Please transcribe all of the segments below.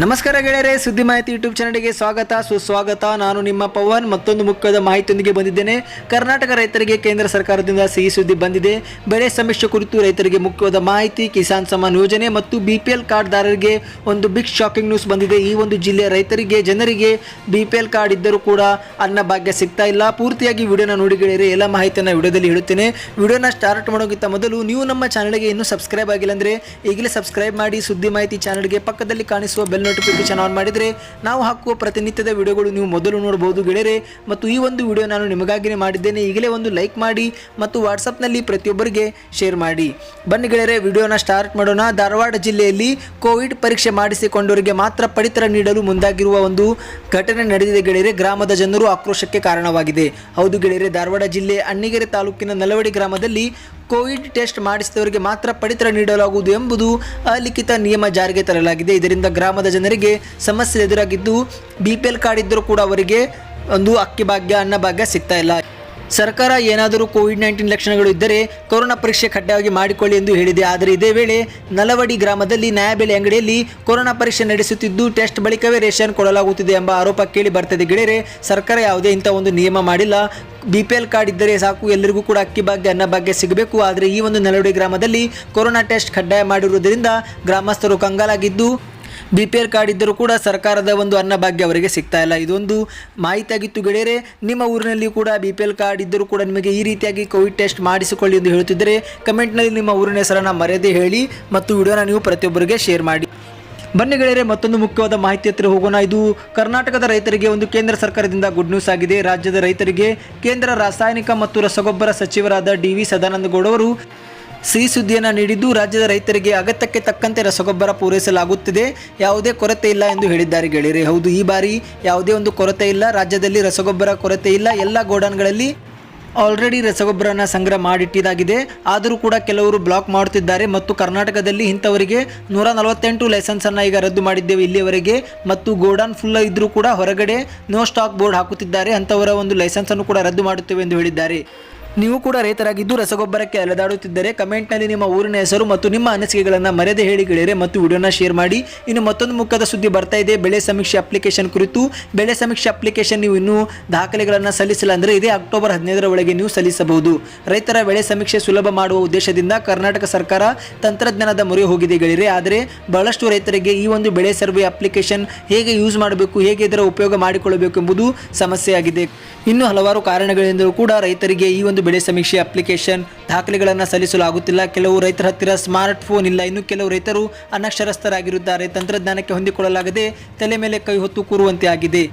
ನಮಸ್ಕಾರ ಗೆಳೆಯರೇ, ಸುದ್ದಿ ಮಾಹಿತಿ ಯೂಟ್ಯೂಬ್ ಚಾನಲ್ಗೆ ಸ್ವಾಗತ. ಸುಸ್ವಾಗತ. ನಾನು ನಿಮ್ಮ ಪವನ್. ಮತ್ತೊಂದು ಮುಖ್ಯದ ಮಾಹಿತಿಯೊಂದಿಗೆ ಬಂದಿದ್ದೇನೆ. ಕರ್ನಾಟಕ ರೈತರಿಗೆ ಕೇಂದ್ರ ಸರ್ಕಾರದಿಂದ ಸಿಹಿ ಸುದ್ದಿ ಬಂದಿದೆ. ಬೆಳೆ ಸಮೀಕ್ಷೆ ಕುರಿತು ರೈತರಿಗೆ ಮುಖ್ಯವಾದ ಮಾಹಿತಿ, ಕಿಸಾನ್ ಸಮ್ಮಾನ್ ಯೋಜನೆ ಮತ್ತು ಬಿ ಪಿ ಎಲ್ ಕಾರ್ಡ್ದಾರರಿಗೆ ಒಂದು ಬಿಗ್ ಶಾಕಿಂಗ್ ನ್ಯೂಸ್ ಬಂದಿದೆ. ಈ ಒಂದು ಜಿಲ್ಲೆಯ ರೈತರಿಗೆ, ಜನರಿಗೆ ಬಿ ಕಾರ್ಡ್ ಇದ್ದರೂ ಕೂಡ ಅನ್ನ ಭಾಗ್ಯ ಸಿಗ್ತಾ ಇಲ್ಲ. ಪೂರ್ತಿಯಾಗಿ ವಿಡಿಯೋನ ನೋಡಿ ಗೆಳೆಯರೆ, ಎಲ್ಲ ಮಾಹಿತಿಯನ್ನು ವಿಡಿಯೋದಲ್ಲಿ ಹೇಳುತ್ತೇನೆ. ವಿಡಿಯೋನ ಸ್ಟಾರ್ಟ್ ಮಾಡೋಕ್ಕಿಂತ ಮೊದಲು ನೀವು ನಮ್ಮ ಚಾನಲ್ಗೆ ಇನ್ನೂ ಸಬ್ಸ್ಕ್ರೈಬ್ ಆಗಿಲ್ಲ ಅಂದರೆ ಈಗಲೇ ಸಬ್ಸ್ಕ್ರೈಬ್ ಮಾಡಿ ಸುದ್ದಿ ಮಾಹಿತಿ ಚಾನಲ್ಗೆ ಪಕ್ಕದಲ್ಲಿ ಕಾಣಿಸುವ ಬೆಲ್ ನೋಟಿಫಿಕೇಶನ್ ಆನ್ ಮಾಡಿದರೆ ನಾವು ಹಾಕುವ ಪ್ರತಿನಿತ್ಯದ ವಿಡಿಯೋಗಳು ನೀವು ಮೊದಲು ನೋಡಬಹುದು ಗೆಳೆಯರೆ. ಮತ್ತು ಈ ಒಂದು ವಿಡಿಯೋ ನಾನು ನಿಮಗಾಗಿಯೇ ಮಾಡಿದ್ದೇನೆ. ಈಗಲೇ ಒಂದು ಲೈಕ್ ಮಾಡಿ ಮತ್ತು ವಾಟ್ಸಪ್ನಲ್ಲಿ ಪ್ರತಿಯೊಬ್ಬರಿಗೆ ಶೇರ್ ಮಾಡಿ. ಬನ್ನಿ ಗೆಳೆಯರೆ, ವಿಡಿಯೋನ ಸ್ಟಾರ್ಟ್ ಮಾಡೋಣ. ಧಾರವಾಡ ಜಿಲ್ಲೆಯಲ್ಲಿ ಕೋವಿಡ್ ಪರೀಕ್ಷೆ ಮಾಡಿಸಿಕೊಂಡವರಿಗೆ ಮಾತ್ರ ಪಡಿತರ ನೀಡಲು ಮುಂದಾಗಿರುವ ಒಂದು ಘಟನೆ ನಡೆದಿದೆ ಗೆಳೆಯರೆ. ಗ್ರಾಮದ ಜನರು ಆಕ್ರೋಶಕ್ಕೆ ಕಾರಣವಾಗಿದೆ. ಹೌದು ಗೆಳೆಯರೆ, ಧಾರವಾಡ ಜಿಲ್ಲೆ ಅಣ್ಣಿಗೆರೆ ತಾಲೂಕಿನ ನಲವಡಿ ಗ್ರಾಮದಲ್ಲಿ ಕೋವಿಡ್ ಟೆಸ್ಟ್ ಮಾಡಿಸಿದವರಿಗೆ ಮಾತ್ರ ಪಡಿತರ ನೀಡಲಾಗುವುದು ಎಂಬುದು ಅಲಿಖಿತ ನಿಯಮ ಜಾರಿಗೆ ತರಲಾಗಿದೆ. ಇದರಿಂದ ಗ್ರಾಮದ ಜನರಿಗೆ ಸಮಸ್ಯೆ ಎದುರಾಗಿದ್ದು ಬಿ ಪಿ ಎಲ್ ಕಾರ್ಡ್ ಇದ್ದರೂ ಕೂಡ ಅವರಿಗೆ ಒಂದು ಅಕ್ಕಿ ಭಾಗ್ಯ, ಅನ್ನ ಭಾಗ್ಯ ಸಿಗ್ತಾ ಇಲ್ಲ. ಸರ್ಕಾರ ಏನಾದರೂ ಕೋವಿಡ್ ನೈನ್ಟೀನ್ ಲಕ್ಷಣಗಳು ಇದ್ದರೆ ಕೊರೋನಾ ಪರೀಕ್ಷೆ ಕಡ್ಡಾಯವಾಗಿ ಮಾಡಿಕೊಳ್ಳಿ ಎಂದು ಹೇಳಿದೆ. ಆದರೆ ಇದೇ ವೇಳೆ ನಲವಡಿ ಗ್ರಾಮದಲ್ಲಿ ನ್ಯಾಯಬೆಲೆ ಅಂಗಡಿಯಲ್ಲಿ ಕೊರೋನಾ ಪರೀಕ್ಷೆ ನಡೆಸುತ್ತಿದ್ದು ಟೆಸ್ಟ್ ಬಳಿಕವೇ ರೇಷನ್ ಕೊಡಲಾಗುತ್ತಿದೆ ಎಂಬ ಆರೋಪ ಕೇಳಿ ಬರ್ತದೆ. ಗೆಳೆಯರೆ, ಸರ್ಕಾರ ಯಾವುದೇ ಇಂಥ ಒಂದು ನಿಯಮ ಮಾಡಿಲ್ಲ. ಬಿ ಪಿ ಎಲ್ ಕಾರ್ಡ್ ಇದ್ದರೆ ಸಾಕು, ಎಲ್ಲರಿಗೂ ಕೂಡ ಅಕ್ಕಿ ಭಾಗ್ಯ, ಅನ್ನ ಭಾಗ್ಯ ಸಿಗಬೇಕು. ಆದರೆ ಈ ಒಂದು ನಲವಡಿ ಗ್ರಾಮದಲ್ಲಿ ಕೊರೋನಾ ಟೆಸ್ಟ್ ಕಡ್ಡಾಯ ಮಾಡಿರುವುದರಿಂದ ಗ್ರಾಮಸ್ಥರು ಕಂಗಾಲಾಗಿದ್ದು ಬಿ ಪಿ ಎಲ್ ಕಾರ್ಡ್ ಇದ್ದರೂ ಕೂಡ ಸರ್ಕಾರದ ಒಂದು ಅನ್ನಭಾಗ್ಯ ಅವರಿಗೆ ಸಿಗ್ತಾ ಇಲ್ಲ. ಇದೊಂದು ಮಾಹಿತಿಯಾಗಿತ್ತು ಗೆಳೆಯರೆ, ನಿಮ್ಮ ಊರಿನಲ್ಲಿ ಕೂಡ ಬಿ ಪಿ ಎಲ್ ಕಾರ್ಡ್ ಇದ್ದರೂ ಕೂಡ ನಿಮಗೆ ಈ ರೀತಿಯಾಗಿ ಕೋವಿಡ್ ಟೆಸ್ಟ್ ಮಾಡಿಸಿಕೊಳ್ಳಿ ಎಂದು ಹೇಳುತ್ತಿದ್ದರೆ ಕಮೆಂಟ್ನಲ್ಲಿ ನಿಮ್ಮ ಊರಿನ ಹೆಸರನ್ನು ಮರೆಯದೆ ಹೇಳಿ ಮತ್ತು ವಿಡಿಯೋನ ನೀವು ಪ್ರತಿಯೊಬ್ಬರಿಗೆ ಶೇರ್ ಮಾಡಿ. ಬನ್ನಿ ಗೆಳೆಯರೆ, ಮತ್ತೊಂದು ಮುಖ್ಯವಾದ ಮಾಹಿತಿ ಹತ್ತಿರ ಹೋಗೋಣ. ಇದು ಕರ್ನಾಟಕದ ರೈತರಿಗೆ ಒಂದು ಕೇಂದ್ರ ಸರ್ಕಾರದಿಂದ ಗುಡ್ ನ್ಯೂಸ್ ಆಗಿದೆ. ರಾಜ್ಯದ ರೈತರಿಗೆ ಕೇಂದ್ರ ರಾಸಾಯನಿಕ ಮತ್ತು ರಸಗೊಬ್ಬರ ಸಚಿವರಾದ ಡಿ ವಿ ಸದಾನಂದ ಗೌಡ ಅವರು ಸಿಹಿ ಸುದ್ದಿಯನ್ನು ನೀಡಿದ್ದು ರಾಜ್ಯದ ರೈತರಿಗೆ ಅಗತ್ಯಕ್ಕೆ ತಕ್ಕಂತೆ ರಸಗೊಬ್ಬರ ಪೂರೈಸಲಾಗುತ್ತಿದೆ. ಯಾವುದೇ ಕೊರತೆ ಇಲ್ಲ ಎಂದು ಹೇಳಿದ್ದಾರೆ ಗೆಳೆಯರೇ. ಹೌದು, ಈ ಬಾರಿ ಯಾವುದೇ ಒಂದು ಕೊರತೆ ಇಲ್ಲ. ರಾಜ್ಯದಲ್ಲಿ ರಸಗೊಬ್ಬರ ಕೊರತೆ ಇಲ್ಲ. ಎಲ್ಲ ಗೋಡಾನ್ಗಳಲ್ಲಿ ಆಲ್ರೆಡಿ ರಸಗೊಬ್ಬರನ ಸಂಗ್ರಹ ಮಾಡಿಟ್ಟಿದ್ದಾಗಿದೆ. ಆದರೂ ಕೂಡ ಕೆಲವರು ಬ್ಲಾಕ್ ಮಾಡುತ್ತಿದ್ದಾರೆ ಮತ್ತು ಕರ್ನಾಟಕದಲ್ಲಿ ಇಂಥವರಿಗೆ ನೂರ ನಲವತ್ತೆಂಟು ಲೈಸೆನ್ಸನ್ನು ಈಗ ರದ್ದು ಮಾಡಿದ್ದೇವೆ ಇಲ್ಲಿಯವರೆಗೆ. ಮತ್ತು ಗೋಡಾನ್ ಫುಲ್ ಇದ್ದರೂ ಕೂಡ ಹೊರಗಡೆ ನೋ ಸ್ಟಾಕ್ ಬೋರ್ಡ್ ಹಾಕುತ್ತಿದ್ದಾರೆ. ಅಂಥವರ ಒಂದು ಲೈಸೆನ್ಸನ್ನು ಕೂಡ ರದ್ದು ಮಾಡುತ್ತೇವೆ ಎಂದು ಹೇಳಿದ್ದಾರೆ. ನೀವು ಕೂಡ ರೈತರಾಗಿದ್ದು ರಸಗೊಬ್ಬರಕ್ಕೆ ಅಲೆದಾಡುತ್ತಿದ್ದರೆ ಕಮೆಂಟ್ನಲ್ಲಿ ನಿಮ್ಮ ಊರಿನ ಹೆಸರು ಮತ್ತು ನಿಮ್ಮ ಅನಿಸಿಕೆಗಳನ್ನು ಮರೆಯದೆ ಹೇಳಿ ಗೆಳೆಯರೆ ಮತ್ತು ವಿಡಿಯೋನ ಶೇರ್ ಮಾಡಿ. ಇನ್ನು ಮತ್ತೊಂದು ಮುಖದ ಸುದ್ದಿ ಬರ್ತಾ ಇದೆ. ಬೆಳೆ ಸಮೀಕ್ಷೆ ಅಪ್ಲಿಕೇಶನ್ ಕುರಿತು. ಬೆಳೆ ಸಮೀಕ್ಷೆ ಅಪ್ಲಿಕೇಶನ್ ನೀವು ಇನ್ನೂ ದಾಖಲೆಗಳನ್ನು ಸಲ್ಲಿಸಿಲ್ಲ ಅಂದರೆ ಇದೇ ಅಕ್ಟೋಬರ್ ಹದಿನೈದರ ಒಳಗೆ ನೀವು ಸಲ್ಲಿಸಬಹುದು. ರೈತರ ಬೆಳೆ ಸಮೀಕ್ಷೆ ಸುಲಭ ಮಾಡುವ ಉದ್ದೇಶದಿಂದ ಕರ್ನಾಟಕ ಸರ್ಕಾರ ತಂತ್ರಜ್ಞಾನದ ಮೊರೆ ಹೋಗಿದೆ ಗೆಳೆಯರೆ. ಆದರೆ ಬಹಳಷ್ಟು ರೈತರಿಗೆ ಈ ಒಂದು ಬೆಳೆ ಸರ್ವೆ ಅಪ್ಲಿಕೇಶನ್ ಹೇಗೆ ಯೂಸ್ ಮಾಡಬೇಕು, ಹೇಗೆ ಇದರ ಉಪಯೋಗ ಮಾಡಿಕೊಳ್ಳಬೇಕು ಎಂಬುದು ಸಮಸ್ಯೆಯಾಗಿದೆ. ಇನ್ನು ಹಲವಾರು ಕಾರಣಗಳಿಂದಲೂ ಕೂಡ ರೈತರಿಗೆ ಈ ಒಂದು ಬೆಳೆ ಸಮೀಕ್ಷೆ ಅಪ್ಲಿಕೇಶನ್ ದಾಖಲೆಗಳನ್ನು ಸಲ್ಲಿಸಲು ಆಗುತ್ತಿಲ್ಲ ಕೆಲವು ರೈತರ ಹತ್ತಿರ ಸ್ಮಾರ್ಟ್ ಫೋನ್ ಇಲ್ಲ. ಇನ್ನು ಕೆಲವು ರೈತರು ಅನಕ್ಷರಸ್ಥರಾಗಿರುತ್ತಾರೆ. ತಂತ್ರಜ್ಞಾನಕ್ಕೆ ಹೊಂದಿಕೊಳ್ಳಲಾಗದೆ ತಲೆ ಮೇಲೆ ಕೈ ಹೊತ್ತು ಕೂರುವಂತೆ ಆಗಿದೆ.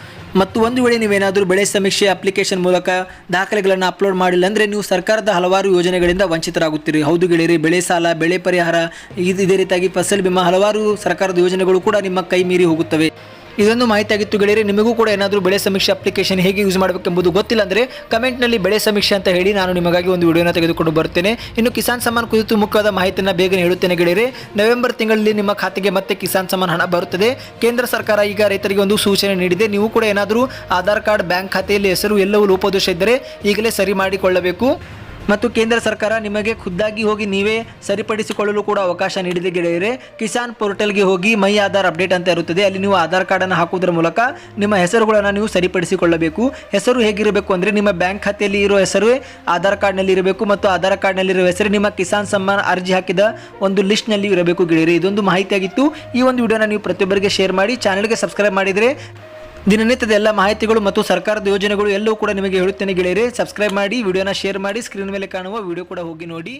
ಮತ್ತು ಒಂದು ವೇಳೆ ನೀವೇನಾದರೂ ಬೆಳೆ ಸಮೀಕ್ಷೆ ಅಪ್ಲಿಕೇಶನ್ ಮೂಲಕ ದಾಖಲೆಗಳನ್ನು ಅಪ್ಲೋಡ್ ಮಾಡಿಲ್ಲ ಅಂದರೆ ನೀವು ಸರ್ಕಾರದ ಹಲವಾರು ಯೋಜನೆಗಳಿಂದ ವಂಚಿತರಾಗುತ್ತೀರಿ. ಹೌದು ಗೆಳೆಯರಿ, ಬೆಳೆ ಸಾಲ, ಬೆಳೆ ಪರಿಹಾರ ಇದೇ ರೀತಿಯಾಗಿ ಫಸಲ್ ಬಿಮಾ ಹಲವಾರು ಸರ್ಕಾರದ ಯೋಜನೆಗಳು ಕೂಡ ನಿಮ್ಮ ಕೈ ಮೀರಿ ಹೋಗುತ್ತವೆ. ಇದೊಂದು ಮಾಹಿತಿ ಆಗಿತ್ತು ಗೆಳೆಯರೆ, ನಿಮಗೂ ಕೂಡ ಏನಾದರೂ ಬೆಳೆ ಸಮೀಕ್ಷೆ ಅಪ್ಲಿಕೇಶನ್ ಹೇಗೆ ಯೂಸ್ ಮಾಡಬೇಕೆಂಬುದು ಗೊತ್ತಿಲ್ಲ ಅಂದರೆ ಕಮೆಂಟ್ನಲ್ಲಿ ಬೆಳೆ ಸಮೀಕ್ಷೆ ಅಂತ ಹೇಳಿ ನಾನು ನಿಮಗಾಗಿ ಒಂದು ವಿಡಿಯೋನ ತೆಗೆದುಕೊಂಡು ಬರ್ತೇನೆ ಇನ್ನು ಕಿಸಾನ್ ಸಮ್ಮಾನ್ ಕುರಿತು ಮುಖ್ಯವಾದ ಮಾಹಿತಿಯನ್ನು ಬೇಗನೆ ಹೇಳುತ್ತೇನೆ ಗೆಳೆಯರೆ. ನವೆಂಬರ್ ತಿಂಗಳಲ್ಲಿ ನಿಮ್ಮ ಖಾತೆಗೆ ಮತ್ತೆ ಕಿಸಾನ್ ಸಮ್ಮಾನ್ ಹಣ ಬರುತ್ತದೆ. ಕೇಂದ್ರ ಸರ್ಕಾರ ಈಗ ರೈತರಿಗೆ ಒಂದು ಸೂಚನೆ ನೀಡಿದೆ. ನೀವು ಕೂಡ ಏನಾದರೂ ಆಧಾರ್ ಕಾರ್ಡ್, ಬ್ಯಾಂಕ್ ಖಾತೆಯಲ್ಲಿ ಹೆಸರು ಎಲ್ಲವೂ ಲೋಪದೋಷ ಇದ್ದರೆ ಈಗಲೇ ಸರಿ ಮಾಡಿಕೊಳ್ಳಬೇಕು. ಮತ್ತು ಕೇಂದ್ರ ಸರ್ಕಾರ ನಿಮಗೆ ಖುದ್ದಾಗಿ ಹೋಗಿ ನೀವೇ ಸರಿಪಡಿಸಿಕೊಳ್ಳಲು ಕೂಡ ಅವಕಾಶ ನೀಡಿದೆ ಗೆಳೆಯರೆ. ಕಿಸಾನ್ ಪೋರ್ಟಲ್ಗೆ ಹೋಗಿ ಮೈ ಆಧಾರ್ ಅಪ್ಡೇಟ್ ಅಂತ ಇರುತ್ತದೆ. ಅಲ್ಲಿ ನೀವು ಆಧಾರ್ ಕಾರ್ಡನ್ನು ಹಾಕುವುದರ ಮೂಲಕ ನಿಮ್ಮ ಹೆಸರುಗಳನ್ನು ನೀವು ಸರಿಪಡಿಸಿಕೊಳ್ಳಬೇಕು. ಹೆಸರು ಹೇಗಿರಬೇಕು ಅಂದರೆ ನಿಮ್ಮ ಬ್ಯಾಂಕ್ ಖಾತೆಯಲ್ಲಿ ಇರೋ ಹೆಸರು, ಆಧಾರ್ ಕಾರ್ಡ್ನಲ್ಲಿ ಇರಬೇಕು ಮತ್ತು ಆಧಾರ್ ಕಾರ್ಡ್ನಲ್ಲಿರುವ ಹೆಸರು ನಿಮ್ಮ ಕಿಸಾನ್ ಸಮ್ಮಾನ್ ಅರ್ಜಿ ಹಾಕಿದ ಒಂದು ಲಿಸ್ಟ್ನಲ್ಲಿ ಇರಬೇಕು ಗೆಳೆಯರೆ. ಇದೊಂದು ಮಾಹಿತಿಯಾಗಿತ್ತು. ಈ ಒಂದು ವಿಡಿಯೋನ ನೀವು ಪ್ರತಿಯೊಬ್ಬರಿಗೆ ಶೇರ್ ಮಾಡಿ, ಚಾನಲ್ಗೆ ಸಬ್ಸ್ಕ್ರೈಬ್ ಮಾಡಿದರೆ ದಿನನಿತ್ಯದ ಎಲ್ಲ ಮಾಹಿತಿಗಳು ಮತ್ತು ಸರ್ಕಾರದ ಯೋಜನೆಗಳು ಎಲ್ಲವೂ ಕೂಡ ನಿಮಗೆ ಹೇಳುತ್ತೇನೆ ಗೆಳೆಯರೆ. ಸಬ್ಸ್ಕ್ರೈಬ್ ಮಾಡಿ ವಿಡಿಯೋನ ಶೇರ್ ಮಾಡಿ ಸ್ಕ್ರೀನ್ ಮೇಲೆ ಕಾಣುವ ವಿಡಿಯೋ ಕೂಡ ಹೋಗಿ ನೋಡಿ.